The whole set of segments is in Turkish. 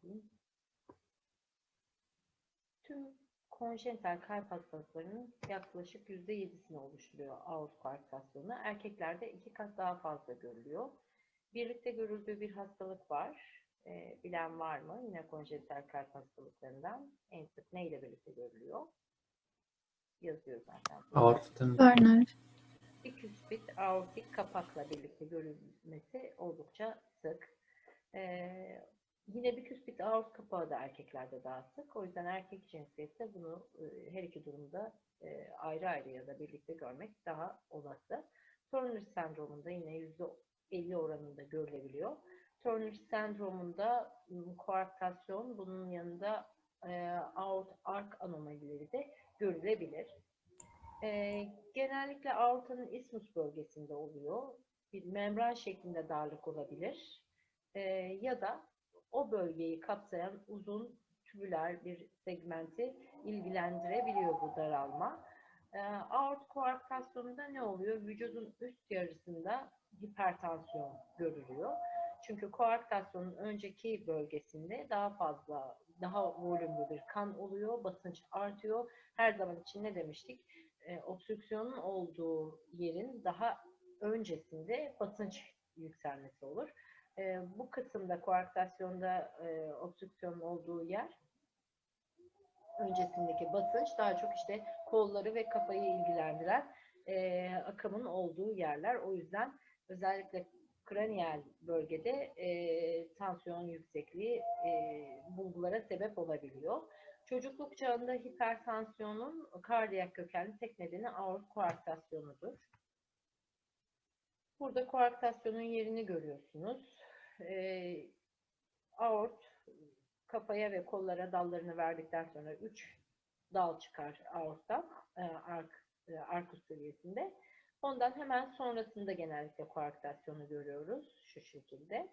söyleyeyim. Tüm konjenital kalp hastalıklarının yaklaşık %7'sini oluşturuyor aort koarktasyonu. Erkeklerde iki kat daha fazla görülüyor. Birlikte görüldüğü bir hastalık var. Ee, bilen var mı? Yine konjenital kalp hastalıklarından en sık neyle birlikte görülüyor? Yazıyor zaten. Aorta'nın Turner. Biküspit aortik kapakla birlikte görülmesi oldukça sık. Ee, yine biküspit aort kapağı da erkeklerde daha sık. O yüzden erkek cinsiyette bunu e, her iki durumda e, ayrı ayrı ya da birlikte görmek daha olası. Turner sendromunda yine %50 oranında görülebiliyor. Turner sendromunda koarktasyon bunun yanında e, aort ark anomalileri de görülebilir. Genellikle aortanın ismus bölgesinde oluyor. Bir membran şeklinde darlık olabilir. Ya da o bölgeyi kapsayan uzun tübüler bir segmenti ilgilendirebiliyor bu daralma. Ee, aort koarktasyonunda ne oluyor? Vücudun üst yarısında hipertansiyon görülüyor. Çünkü koarktasyonun önceki bölgesinde daha fazla, daha volümlü bir kan oluyor, basınç artıyor. Her zaman için ne demiştik? e, obstrüksiyonun olduğu yerin daha öncesinde basınç yükselmesi olur. E, bu kısımda koarktasyonda e, obstrüksiyonun olduğu yer öncesindeki basınç daha çok işte kolları ve kafayı ilgilendiren e, akımın olduğu yerler. O yüzden özellikle kraniyel bölgede e, tansiyon yüksekliği e, bulgulara sebep olabiliyor. Çocukluk çağında hipertansiyonun kardiyak kökenli tek nedeni aort koarktasyonudur. Burada koarktasyonun yerini görüyorsunuz. Ee, aort kafaya ve kollara dallarını verdikten sonra 3 dal çıkar aorttan, e, ark, e, arkus seviyesinde. Ondan hemen sonrasında genellikle koarktasyonu görüyoruz şu şekilde.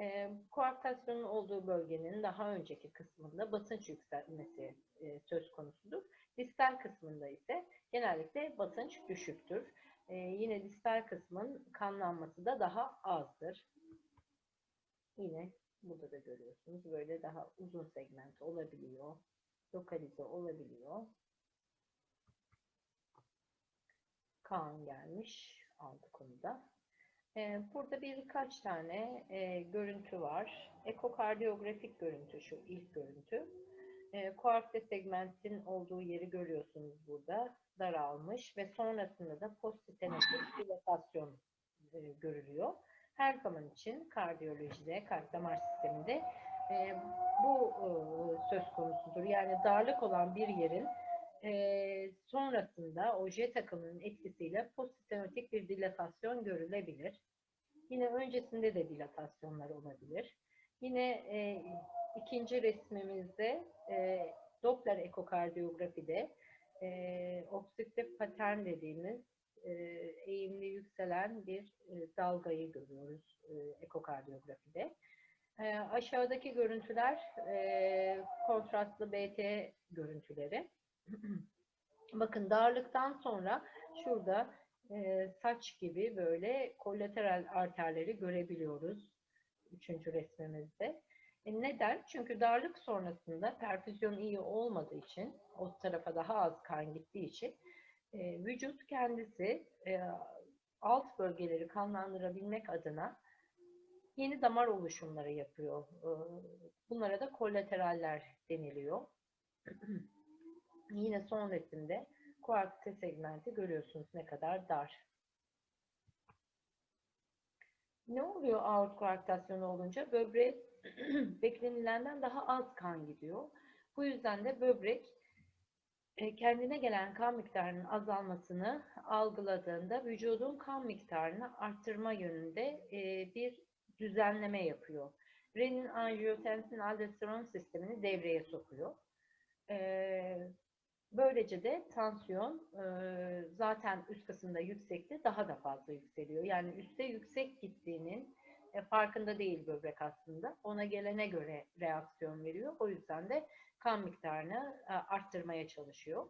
E, koarktasyonun olduğu bölgenin daha önceki kısmında basınç yükselmesi e, söz konusudur. Distal kısmında ise genellikle basınç düşüktür. E, yine distal kısmın kanlanması da daha azdır. Yine burada da görüyorsunuz böyle daha uzun segment olabiliyor. Lokalize olabiliyor. Kaan gelmiş aldı konuda. Ee, Burada birkaç tane e, görüntü var. Ekokardiyografik görüntü şu ilk görüntü. E, segmentin olduğu yeri görüyorsunuz burada. Daralmış ve sonrasında da postitenetik dilatasyon e, görülüyor. Her zaman için kardiyolojide, kalp damar sisteminde e, bu e, söz konusudur. Yani darlık olan bir yerin e, sonrasında o jet akımının etkisiyle poststenotik bir dilatasyon görülebilir. Yine öncesinde de dilatasyonlar olabilir. Yine e, ikinci resmimizde e, Doppler ekokardiyografide e, obstrüktif patern dediğimiz e, eğimli yükselen bir e, dalgayı görüyoruz e, ekokardiyografide. Aşağıdaki görüntüler kontrastlı BT görüntüleri. Bakın darlıktan sonra şurada saç gibi böyle kolateral arterleri görebiliyoruz. Üçüncü resmimizde. Neden? Çünkü darlık sonrasında perfüzyon iyi olmadığı için, o tarafa daha az kan gittiği için e, vücut kendisi e, alt bölgeleri kanlandırabilmek adına yeni damar oluşumları yapıyor. E, bunlara da kolateraller deniliyor. Yine son resimde kuarkte segmenti görüyorsunuz ne kadar dar. Ne oluyor aort koarktasyonu olunca? Böbrek beklenilenden daha az kan gidiyor. Bu yüzden de böbrek kendine gelen kan miktarının azalmasını algıladığında vücudun kan miktarını arttırma yönünde e, bir düzenleme yapıyor. Renin, angiotensin, aldosteron sistemini devreye sokuyor. E, Böylece de tansiyon e, zaten üst kısımda yüksekti, daha da fazla yükseliyor. Yani üstte yüksek gittiğinin e, farkında değil böbrek aslında. Ona gelene göre reaksiyon veriyor. O yüzden de kan miktarını e, arttırmaya çalışıyor.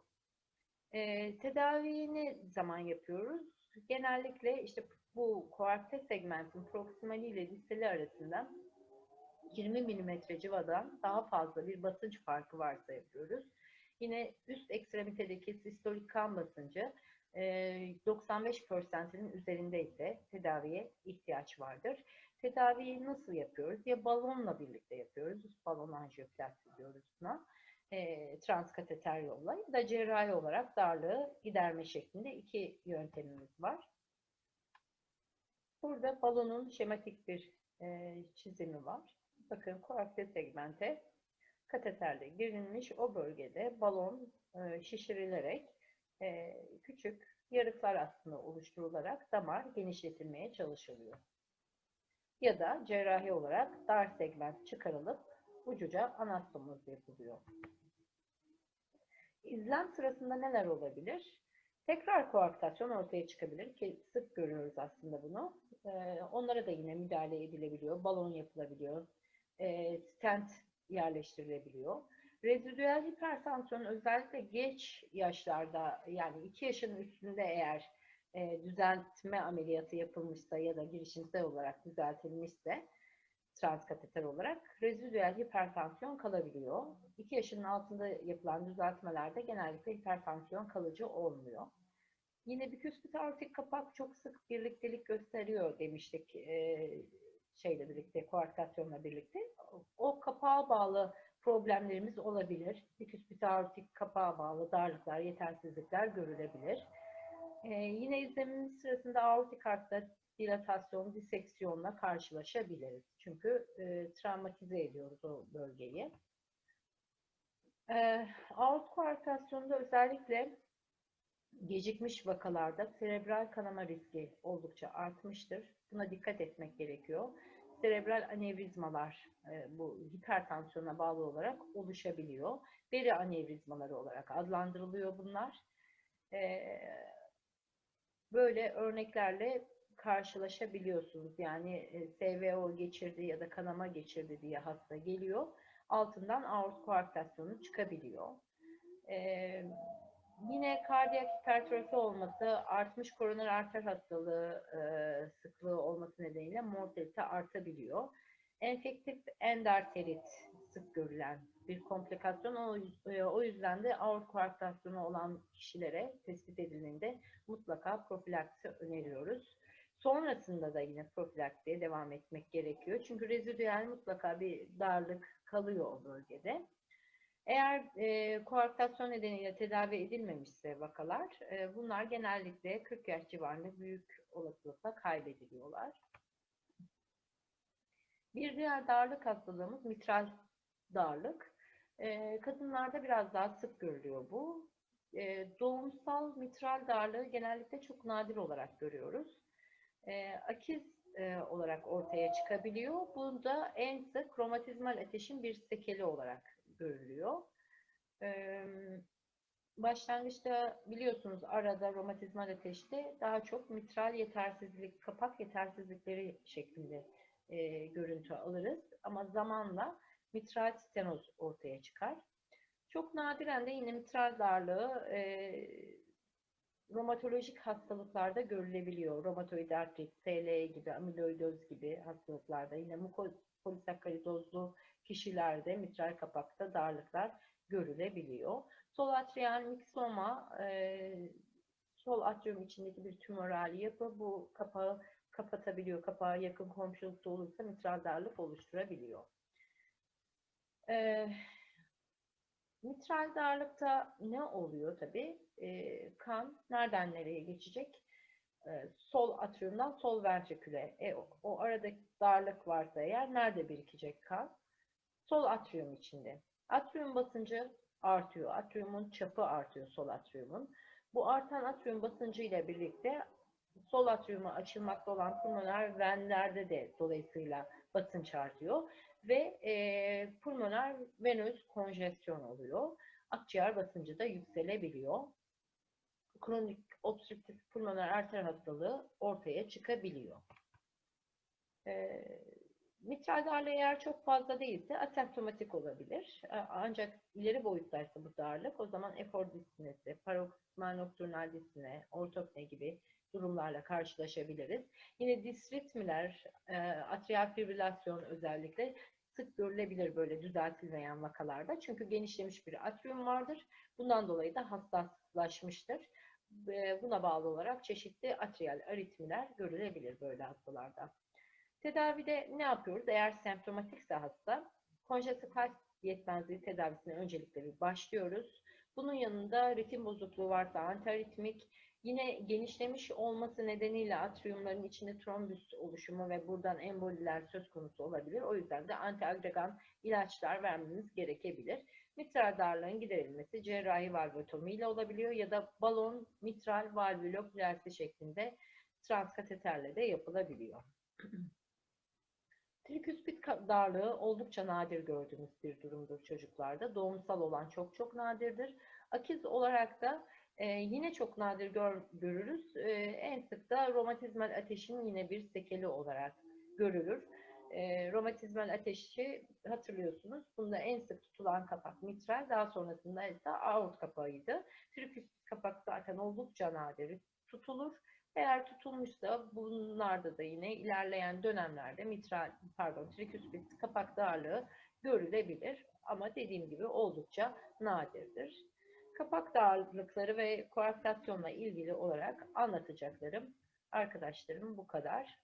E, tedaviyi ne zaman yapıyoruz? Genellikle işte bu koarkte segmentin proksimali ile distali arasında 20 milimetre civadan daha fazla bir basınç farkı varsa yapıyoruz. Yine üst ekstremitedeki sistolik kan basıncı 95 persentinin üzerinde ise tedaviye ihtiyaç vardır. Tedaviyi nasıl yapıyoruz? Ya balonla birlikte yapıyoruz. Balon anjiyoplasti diyoruz buna. E, transkateter yolla ya da cerrahi olarak darlığı giderme şeklinde iki yöntemimiz var. Burada balonun şematik bir e, çizimi var. Bakın koakte segmente kateterle girilmiş o bölgede balon e, şişirilerek e, küçük yarıklar aslında oluşturularak damar genişletilmeye çalışılıyor. Ya da cerrahi olarak dar segment çıkarılıp ucuca anastomoz yapılıyor. İzlem sırasında neler olabilir? Tekrar koaktasyon ortaya çıkabilir ki sık görüyoruz aslında bunu. Ee, onlara da yine müdahale edilebiliyor. Balon yapılabiliyor. E, stent yerleştirilebiliyor. Rezidüel hipertansiyon özellikle geç yaşlarda yani 2 yaşın üstünde eğer e, düzeltme ameliyatı yapılmışsa ya da girişimsel olarak düzeltilmişse transkateter olarak rezidüel hipertansiyon kalabiliyor. 2 yaşının altında yapılan düzeltmelerde genellikle hipertansiyon kalıcı olmuyor. Yine biküspit aortik kapak çok sık birliktelik gösteriyor demiştik e, şeyle birlikte, koartasyonla birlikte. O kapağa bağlı problemlerimiz olabilir. Biküspit aortik kapağa bağlı darlıklar, yetersizlikler görülebilir. Ee, yine izlemimiz sırasında aortik artta dilatasyon, diseksiyonla karşılaşabiliriz. Çünkü e, travmatize ediyoruz o bölgeyi. E, aort koartasyonunda özellikle gecikmiş vakalarda serebral kanama riski oldukça artmıştır. Buna dikkat etmek gerekiyor. Serebral anevrizmalar e, bu hipertansiyona bağlı olarak oluşabiliyor. Beri anevrizmaları olarak adlandırılıyor bunlar. E, böyle örneklerle karşılaşabiliyorsunuz. Yani e, SVO geçirdi ya da kanama geçirdi diye hasta geliyor. Altından aort koartasyonu çıkabiliyor. Ee, yine kardiyak hipertrofi olması, artmış koroner arter hastalığı e, sıklığı olması nedeniyle mortalite artabiliyor. Enfektif endarterit sık görülen bir komplikasyon. O, e, o yüzden de aort koartasyonu olan kişilere tespit edildiğinde mutlaka profilaksi öneriyoruz. Sonrasında da yine profilaksiye devam etmek gerekiyor. Çünkü rezidüel mutlaka bir darlık kalıyor o bölgede. Eğer e, koarktasyon nedeniyle tedavi edilmemişse vakalar, e, bunlar genellikle 40 yaş civarında büyük olasılıkla kaybediliyorlar. Bir diğer darlık hastalığımız mitral darlık. E, kadınlarda biraz daha sık görülüyor bu. E, doğumsal mitral darlığı genellikle çok nadir olarak görüyoruz. E, akiz e, olarak ortaya çıkabiliyor. Bunda en sık romatizmal ateşin bir sekeli olarak görülüyor. Başlangıçta biliyorsunuz arada romatizmal ateşte daha çok mitral yetersizlik, kapak yetersizlikleri şeklinde e, görüntü alırız. Ama zamanla mitral stenoz ortaya çıkar. Çok nadiren de yine mitral darlığı e, romatolojik hastalıklarda görülebiliyor. Romatoid artrit, SLE gibi, amiloidoz gibi hastalıklarda yine mukopolisakkaridozlu kişilerde mitral kapakta darlıklar görülebiliyor. Sol atrial miksoma e, sol atrium içindeki bir tümöral yapı bu kapağı kapatabiliyor. Kapağa yakın komşulukta olursa mitral darlık oluşturabiliyor. E, mitral darlıkta ne oluyor tabii? E, kan nereden nereye geçecek? E, sol atriumdan sol ventriküle. E, o, o arada darlık varsa eğer nerede birikecek kan? Sol atrium içinde. Atrium basıncı artıyor. Atriumun çapı artıyor sol atriumun. Bu artan atrium basıncı ile birlikte sol atriumu açılmakta olan pulmoner venlerde de dolayısıyla basınç artıyor ve e, pulmoner venöz konjesyon oluyor. Akciğer basıncı da yükselebiliyor. Kronik obstrüktif pulmoner arter hastalığı ortaya çıkabiliyor. E, mitral darlığı eğer çok fazla değilse asemptomatik olabilir. Ancak ileri boyuttaysa bu darlık o zaman efor diskinesi, paroksimal nokturnal diskine, ortopne gibi durumlarla karşılaşabiliriz. Yine disritmiler, atrial fibrilasyon özellikle sık görülebilir böyle düzeltilmeyen vakalarda. Çünkü genişlemiş bir atrium vardır. Bundan dolayı da hassaslaşmıştır. Buna bağlı olarak çeşitli atriyal aritmiler görülebilir böyle hastalarda. Tedavide ne yapıyoruz? Eğer semptomatikse hasta, konjestif kalp yetmezliği tedavisine öncelikle bir başlıyoruz. Bunun yanında ritim bozukluğu varsa antiaritmik, yine genişlemiş olması nedeniyle atriyumların içinde trombüs oluşumu ve buradan emboliler söz konusu olabilir. O yüzden de antiagregan ilaçlar vermemiz gerekebilir. Mitral darlığın giderilmesi cerrahi valvotomi ile olabiliyor ya da balon mitral valvüloplasty şeklinde transkateterle de yapılabiliyor. Triküspit ka- darlığı oldukça nadir gördüğümüz bir durumdur çocuklarda. Doğumsal olan çok çok nadirdir. Akiz olarak da e, yine çok nadir gör- görürüz. E, en sık da romatizmal ateşin yine bir sekeli olarak görülür. E, romatizmal ateşi hatırlıyorsunuz. Bunda en sık tutulan kapak mitral, daha sonrasında ise aort kapağıydı. Triküspit kapak zaten oldukça nadir tutulur. Eğer tutulmuşsa bunlarda da yine ilerleyen dönemlerde mitral, pardon, triküspit kapak darlığı görülebilir. Ama dediğim gibi oldukça nadirdir. Kapak darlıkları ve koarktasyonla ilgili olarak anlatacaklarım arkadaşlarım bu kadar.